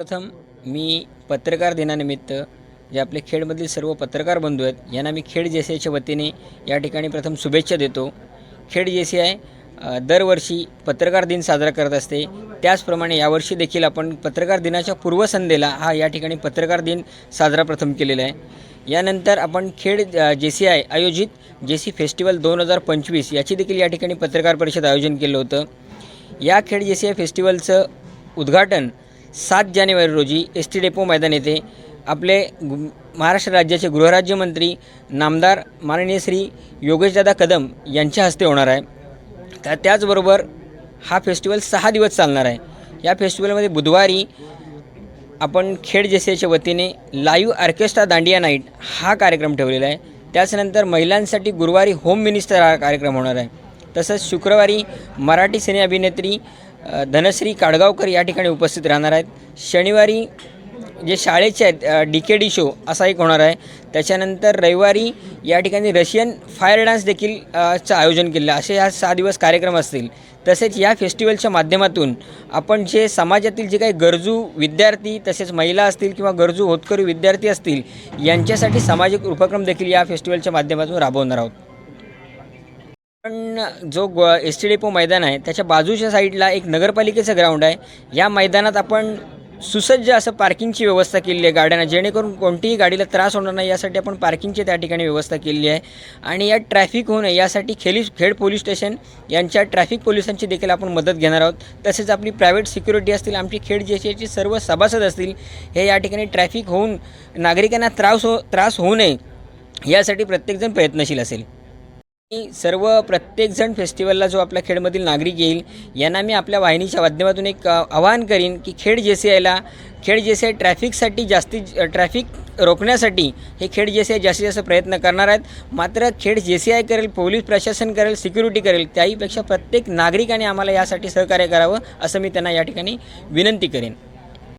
प्रथम मी पत्रकार दिनानिमित्त जे आपले खेडमधील सर्व पत्रकार बंधू आहेत यांना मी खेड जे सी आयच्या वतीने या ठिकाणी प्रथम शुभेच्छा देतो. खेड जे सी आय दरवर्षी पत्रकार दिन साजरा करत असते. त्याचप्रमाणे यावर्षी देखील आपण पत्रकार दिनाच्या पूर्वसंध्येला हा या ठिकाणी पत्रकार दिन साजरा प्रथम केलेला आहे. यानंतर आपण खेड जे सी आय आयोजित जे सी फेस्टिवल दोन हजार पंचवीस याची देखील या ठिकाणी पत्रकार परिषद आयोजन केलं होतं. या खेड जे सी आय फेस्टिवलचं उद्घाटन सात जानेवारी रोजी एस टी डेपो मैदान येथे आपले महाराष्ट्र राज्याचे गृहराज्यमंत्री नामदार माननीय श्री योगेशदादा कदम यांच्या हस्ते होणार आहे. त्या त्याचबरोबर हा फेस्टिवल सहा दिवस चालणार आहे. या फेस्टिवलमध्ये बुधवारी आपण खेड जेसेच्या वतीने लाईव्ह ऑर्केस्ट्रा दांडिया नाईट हा कार्यक्रम ठेवलेला आहे. त्याचनंतर महिलांसाठी गुरुवारी होम मिनिस्टर हा कार्यक्रम होणार आहे. तसंच शुक्रवारी मराठी सिने अभिनेत्री धनश्री काडगावकर या ठिकाणी उपस्थित राहणार आहेत. शनिवारी जे शाळेचे आहेत डी के डी शो असा एक होणार आहे. त्याच्यानंतर रविवारी या ठिकाणी रशियन फायर डान्स देखील चं आयोजन केलं असे ह्या सहा दिवस कार्यक्रम असतील. तसेच या फेस्टिवलच्या माध्यमातून आपण जे समाजातील जे काही गरजू विद्यार्थी तसेच महिला असतील किंवा गरजू होतकरू विद्यार्थी असतील यांच्यासाठी सामाजिक उपक्रम देखील या फेस्टिवलच्या माध्यमातून राबवणार आहोत. पण जो ग एस टी डेपो मैदान आहे त्याच्या बाजूच्या साईडला एक नगरपालिकेचं ग्राउंड आहे. या मैदानात आपण सुसज्ज असं पार्किंगची व्यवस्था केलेली आहे गाड्यांना. जेणेकरून कोणतीही गाडीला त्रास होणार नाही यासाठी आपण पार्किंगची त्या ठिकाणी व्यवस्था केलेली आहे. आणि या ट्रॅफिक होऊ नये यासाठी खेली खेड पोलीस स्टेशन यांच्या ट्रॅफिक पोलिसांची देखील आपण मदत घेणार आहोत. तसेच आपली प्रायव्हेट सिक्युरिटी असतील आमची खेड जेसीची सर्व सभासद असतील हे या ठिकाणी ट्रॅफिक होऊन नागरिकांना त्रास हो त्रास होऊ नये यासाठी प्रत्येकजण प्रयत्नशील असेल. सर्व प्रत्येकजण फेस्टिवलला जो आपल्या खेडमधील नागरिक येईल यांना मी आपल्या वाहिनीच्या माध्यमातून एक आवाहन करीन की खेड जे सी आयला खेड जे सी आय ट्रॅफिकसाठी जास्तीत ट्रॅफिक रोखण्यासाठी हे खेड जे सी आय जास्तीत जास्त प्रयत्न करणार आहेत. मात्र खेड जे सी आय करेल पोलीस प्रशासन करेल सिक्युरिटी करेल त्याहीपेक्षा प्रत्येक नागरिकाने आम्हाला यासाठी सहकार्य करावं असं मी त्यांना या ठिकाणी विनंती करेन.